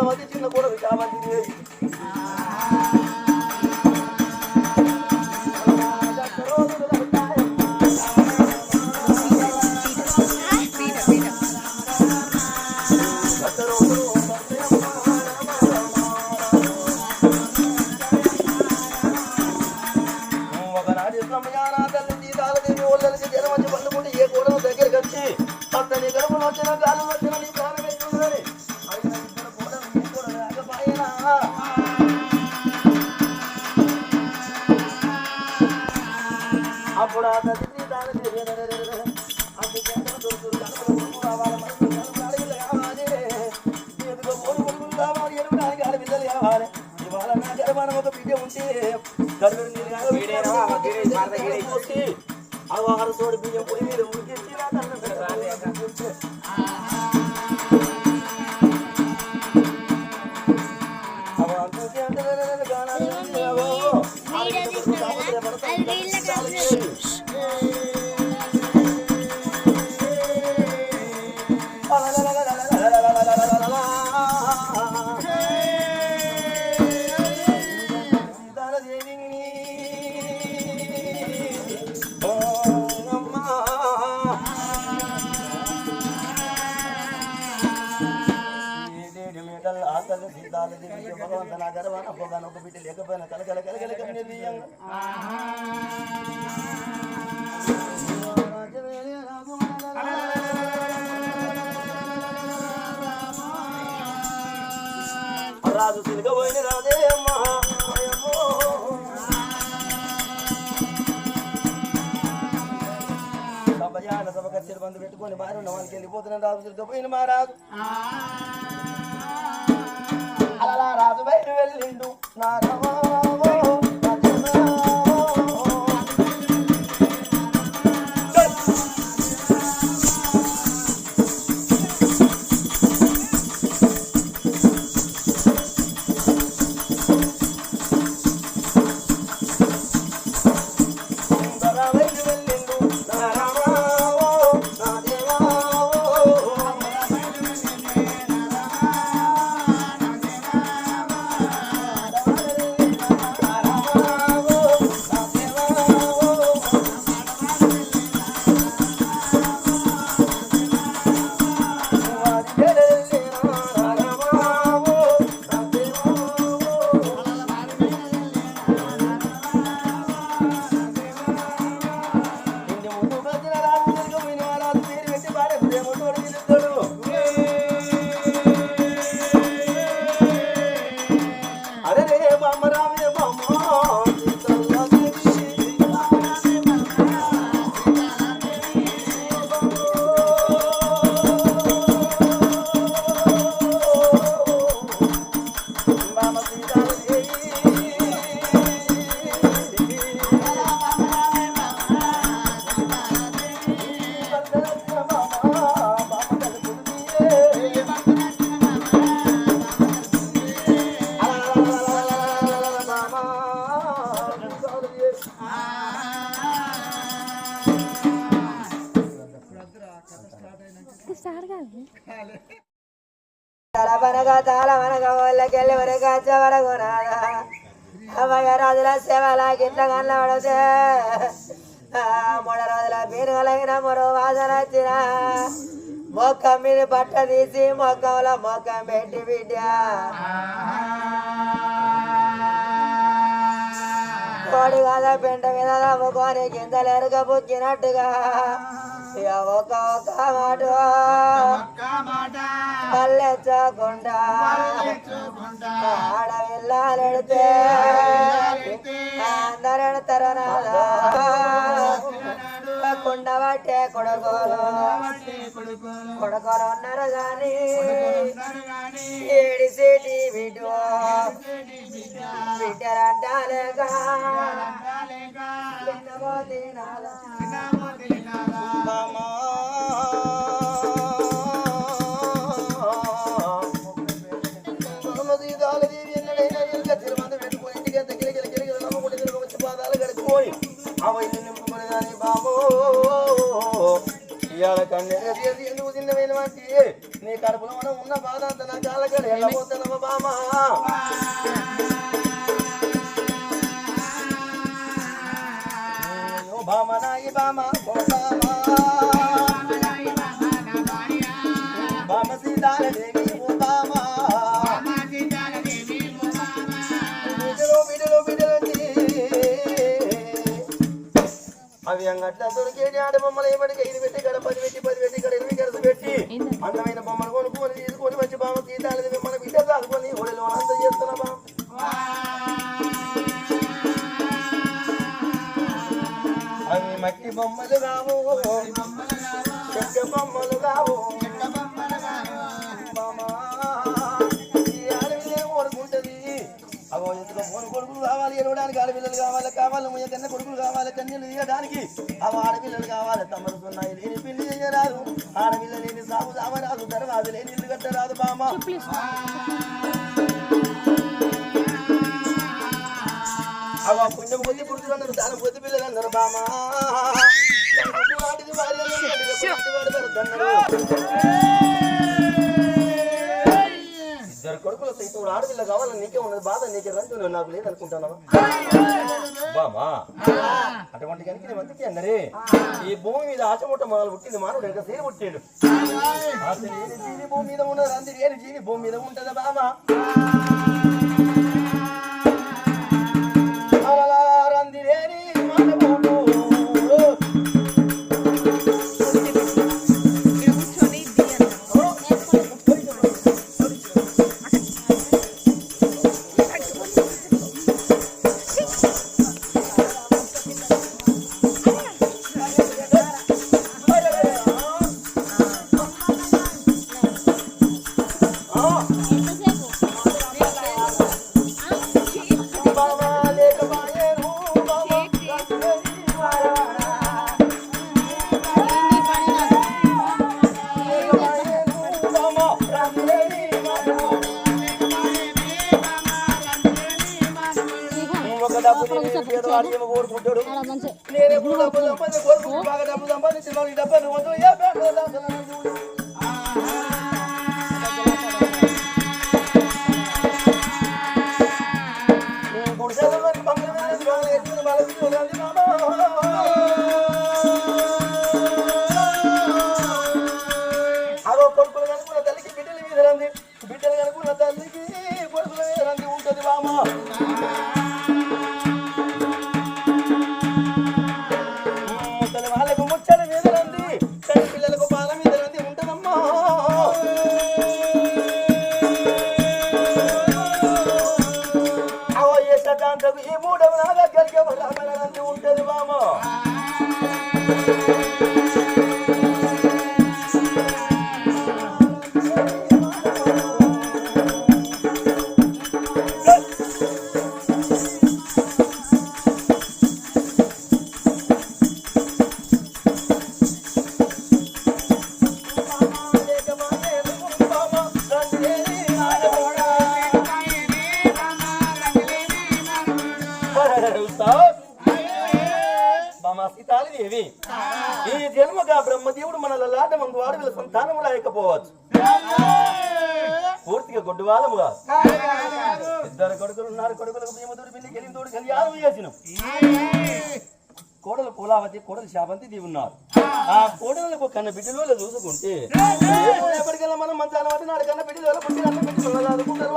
కూడా చిన్న కూడా విశావతి కావాలి ఆహార తోడు బియ్యం పొడి మీద ఉడికించి బిడ్డ లేకపోయినా కలకల కలకల రాజు తిరగబోయిన రాదే అమ్మా. సభయాన సభ కచ్చేరు బంధు పెట్టుకొని భార్య ఉన్న వాళ్ళకి వెళ్ళిపోతున్నాను రాజు తిరగబోయిన మా రాజు. అలా రాజు బయట వెళ్ళిండు. నా తలపనగా తాళమనగా వాళ్ళకెళ్ళి వరకు వచ్చేవరకు నాదా అమ్మయ్య రోజుల సేవల గిట్ల కళ్ళ మూడు రోజుల మీరు మరో వాసన వచ్చిన మొక్క మీద బట్ట తీసి మొక్కంలో మొక్క పెట్టి బిడ్డ కోడి కాదా పెంట మీద నమ్ముకొని కింద ఎరుక బుక్కినట్టుగా ఇక ఒక్క ఒక్క మాట పల్లెచ్చకుండా ఆడవిల్లాలెడితే అందరెడతారు నాదా కొండబట్టే కొడుకోలు కొడుకోలు ఉన్నారు గాని. ఏడిసేటి బిడ్డు. బిడ్డలంటాలేగా ఎన్నమో దొరికేటి ఆడ బొమ్మలు ఏమడికి ఐదు పెట్టి కడ పది పెట్టి పది పెట్టి కడ ఎనిమిది కడస పెట్టి అందమైన బొమ్మలు కొనుక్కొని తీసుకొని వచ్చి బామ సీతాల దేవి మన బిడ్డ దాచుకొని ఒడిలో అంత చేస్తున్నా బామ అవి మట్టి బొమ్మలు కావు చెక్క బొమ్మలు కావు. మూడు కొడుకులు కావాలి ఎరవడానికి ఆడపిల్లలు కావాలి కావాలి ముయ్య కన్న కొడుకులు కావాలి కన్యలు తీయడానికి అవ ఆడపిల్లలు కావాలి తమరుతున్నాయి లేని పిల్లి చేయరాదు ఆడపిల్ల లేని సాగు సామరాదు దరవాదు లేని ఇల్లు కట్టరాదు బామ అవ పుణ్యం పొంది పురుషులు అన్నారు దాని పొద్దు పిల్లలు అన్నారు బామా వాటిది వారి వాడు పెడతన్నారు ఇప్పుడు ఆడపిల్ల కావాలని నీకే ఉన్నది బాధ నీకే రంజు నాకు లేదనుకుంటున్నావా బామా అటువంటి కనుక నేను అందుకే అన్నరే ఈ భూమి మీద ఆచముట్ట మొదలు పుట్టింది మానవుడు ఇంకా సేరు పుట్టాడు అసలు ఏది జీవి భూమి మీద ఉన్నది అందరి ఏది జీవి భూమి మీద ఉంటుందా బామా అలలా రందిరేని పేదవాడు ఏమో కోరుకుంటాడు నేను ఎప్పుడు డబ్బు సంపాదించి కోరుకుంటూ బాగా డబ్బు సంపాదించిన వాడికి డబ్బు నువ్వు ఏ. నేను మూడవ నా దగ్గరికి సీతాలిదేవి ఈ జన్మగా బ్రహ్మదేవుడు మన లాట మందు ఆడవిల సంతానము రాయకపోవచ్చు పూర్తిగా గొడ్డువాలముగా. ఇద్దరు కొడుకులు ఉన్నారు. కొడుకులకు భీమతోడు పిల్లి గెలింతోడు కళ్యాణం చేసిన కోడలు పూలావతి కోడలు శాపంతి దీవి ఉన్నారు. ఆ కోడలకు కన్న బిడ్డలో చూసుకుంటే ఎప్పటికైనా మనం మంచాల వాటి నాడు కన్న బిడ్డలో పుట్టిన అన్న పెట్టి చదువుకుంటారు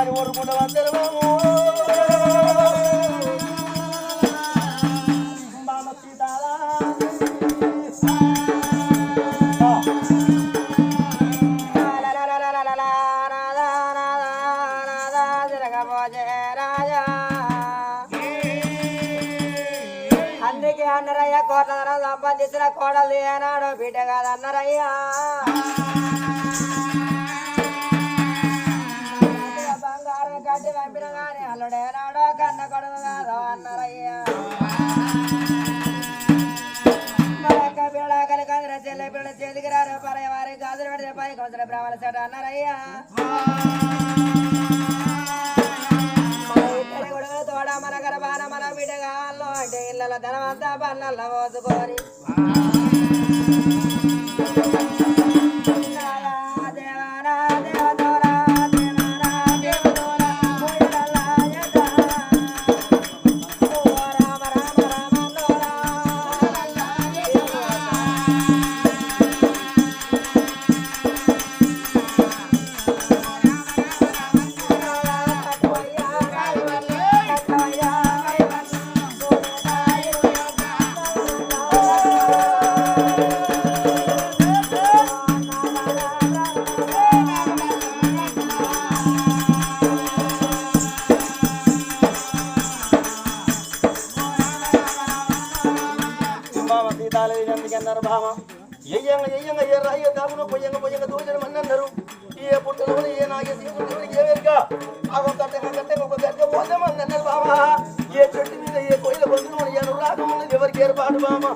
అని ఊరుకుంటూ అందరు అందుకే అన్నరయ్య కోట్ల సంపాదించిన కోడలు ఏనాడో బిడ్డ కాదన్నరయ్యా. అల్లుడే నాడో కన్న కొడుకు కాదు అన్నారయ్యా. మరొక పిల్ల కలికల చెల్లె పిల్ల చేతికి రారు. పరే వారి గాజులు పెడితే పై కొంచెం ప్రేమల చెట అన్నారయ్యా. తోడ మన గర్భాన మన బిడ్డ కాళ్ళు అంటే ఇళ్ళ ధనమంతా పన్నల్ల ఏ చెట్టు మీద ఏ కోయిల బంధువులు ఎవరికి ఏర్పాటు బామా